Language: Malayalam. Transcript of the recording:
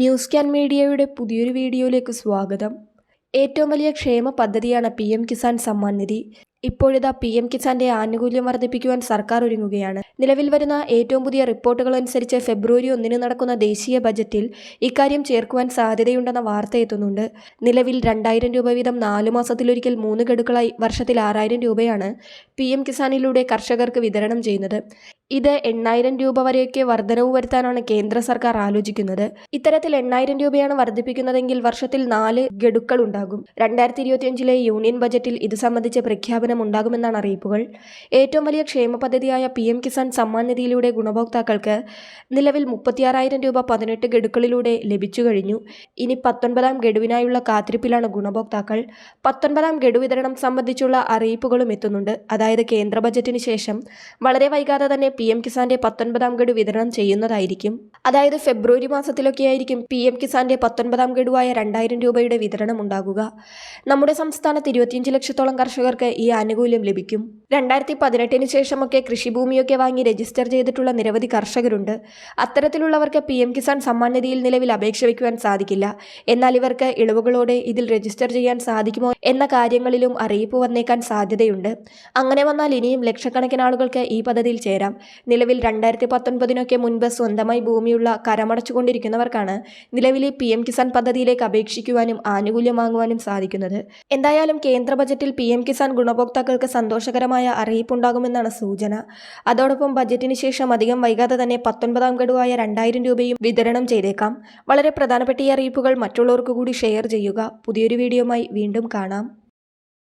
ന്യൂസ് ക്യാൻ മീഡിയയുടെ പുതിയൊരു വീഡിയോയിലേക്ക് സ്വാഗതം. ഏറ്റവും വലിയ ക്ഷേമ പദ്ധതിയാണ് പി എം കിസാൻ സമ്മാൻ നിധി. ഇപ്പോഴിതാ പി എം കിസാന്റെ ആനുകൂല്യം വർദ്ധിപ്പിക്കുവാൻ സർക്കാർ ഒരുങ്ങുകയാണ്. നിലവിൽ വരുന്ന ഏറ്റവും പുതിയ റിപ്പോർട്ടുകൾ അനുസരിച്ച് ഫെബ്രുവരി ഒന്നിന് നടക്കുന്ന ദേശീയ ബജറ്റിൽ ഇക്കാര്യം ചേർക്കുവാൻ സാധ്യതയുണ്ടെന്ന വാർത്ത എത്തുന്നുണ്ട്. നിലവിൽ രണ്ടായിരം രൂപ വീതം നാലു മാസത്തിലൊരിക്കൽ മൂന്ന് ഗഡുക്കളായി വർഷത്തിൽ ആറായിരം രൂപയാണ് പി എം കിസാനിലൂടെ കർഷകർക്ക് വിതരണം ചെയ്യുന്നത്. ഇത് എണ്ണായിരം രൂപ വരെയൊക്കെ വർധനവ് വരുത്താനാണ് കേന്ദ്ര സർക്കാർ ആലോചിക്കുന്നത്. ഇത്തരത്തിൽ എണ്ണായിരം രൂപയാണ് വർദ്ധിപ്പിക്കുന്നതെങ്കിൽ വർഷത്തിൽ നാല് ഗഡുക്കൾ ഉണ്ടാകും. രണ്ടായിരത്തി ഇരുപത്തിയഞ്ചിലെ യൂണിയൻ ബജറ്റിൽ ഇത് സംബന്ധിച്ച പ്രഖ്യാപനം ഉണ്ടാകുമെന്നാണ് അറിയിപ്പുകൾ. ഏറ്റവും വലിയ ക്ഷേമ പദ്ധതിയായ പി എം കിസാൻ സമ്മാൻ നിധിയിലൂടെ ഗുണഭോക്താക്കൾക്ക് നിലവിൽ മുപ്പത്തിയാറായിരം രൂപ പതിനെട്ട് ഗഡുക്കളിലൂടെ ലഭിച്ചു കഴിഞ്ഞു. ഇനി പത്തൊൻപതാം ഗഡുവിനായുള്ള കാത്തിരിപ്പിലാണ് ഗുണഭോക്താക്കൾ. പത്തൊൻപതാം ഗഡു വിതരണം സംബന്ധിച്ചുള്ള അറിയിപ്പുകളും എത്തുന്നുണ്ട്. അതായത് കേന്ദ്ര ബജറ്റിന് ശേഷം വളരെ വൈകാതെ തന്നെ പി എം കിസാന്റെ പത്തൊൻപതാം ഗഡു വിതരണം ചെയ്യുന്നതായിരിക്കും. അതായത് ഫെബ്രുവരി മാസത്തിലൊക്കെയായിരിക്കും പി എം കിസാന്റെ പത്തൊൻപതാം ഗഡുവായ രണ്ടായിരം രൂപയുടെ വിതരണം ഉണ്ടാകുക. നമ്മുടെ സംസ്ഥാനത്ത് ഇരുപത്തിയഞ്ച് ലക്ഷത്തോളം കർഷകർക്ക് ഈ ആനുകൂല്യം ലഭിക്കും. രണ്ടായിരത്തി പതിനെട്ടിന് ശേഷമൊക്കെ കൃഷിഭൂമിയൊക്കെ വാങ്ങി രജിസ്റ്റർ ചെയ്തിട്ടുള്ള നിരവധി കർഷകരുണ്ട്. അത്തരത്തിലുള്ളവർക്ക് പി എം കിസാൻ സമ്മാൻ നിലവിൽ അപേക്ഷ വയ്ക്കുവാൻ സാധിക്കില്ല. എന്നാൽ ഇവർക്ക് ഇളവുകളോടെ ഇതിൽ രജിസ്റ്റർ ചെയ്യാൻ സാധിക്കുമോ എന്ന കാര്യങ്ങളിലും അറിയിപ്പ് വന്നേക്കാൻ സാധ്യതയുണ്ട്. അങ്ങനെ വന്നാൽ ഇനിയും ലക്ഷക്കണക്കിന് ആളുകൾക്ക് ഈ പദ്ധതിയിൽ ചേരാം. നിലവിൽ രണ്ടായിരത്തി പത്തൊൻപതിനൊക്കെ മുൻപ് സ്വന്തമായി ഭൂമിയുള്ള കരമടച്ചുകൊണ്ടിരിക്കുന്നവർക്കാണ് നിലവിലെ പി എം കിസാൻ പദ്ധതിയിലേക്ക് അപേക്ഷിക്കുവാനും ആനുകൂല്യം വാങ്ങുവാനും സാധിക്കുന്നത്. എന്തായാലും കേന്ദ്ര ബജറ്റിൽ പി എം കിസാൻ ഗുണഭോക്താക്കൾക്ക് സന്തോഷകരമായ അറിയിപ്പുണ്ടാകുമെന്നാണ് സൂചന. അതോടൊപ്പം ബജറ്റിന് ശേഷം അധികം വൈകാതെ തന്നെ പത്തൊൻപതാം ഗഡുവായ രണ്ടായിരം രൂപയും വിതരണം ചെയ്തേക്കാം. വളരെ പ്രധാനപ്പെട്ട ഈ അറിയിപ്പുകൾ മറ്റുള്ളവർക്ക് കൂടി ഷെയർ ചെയ്യുക. പുതിയൊരു വീഡിയോയുമായി വീണ്ടും കാണാം.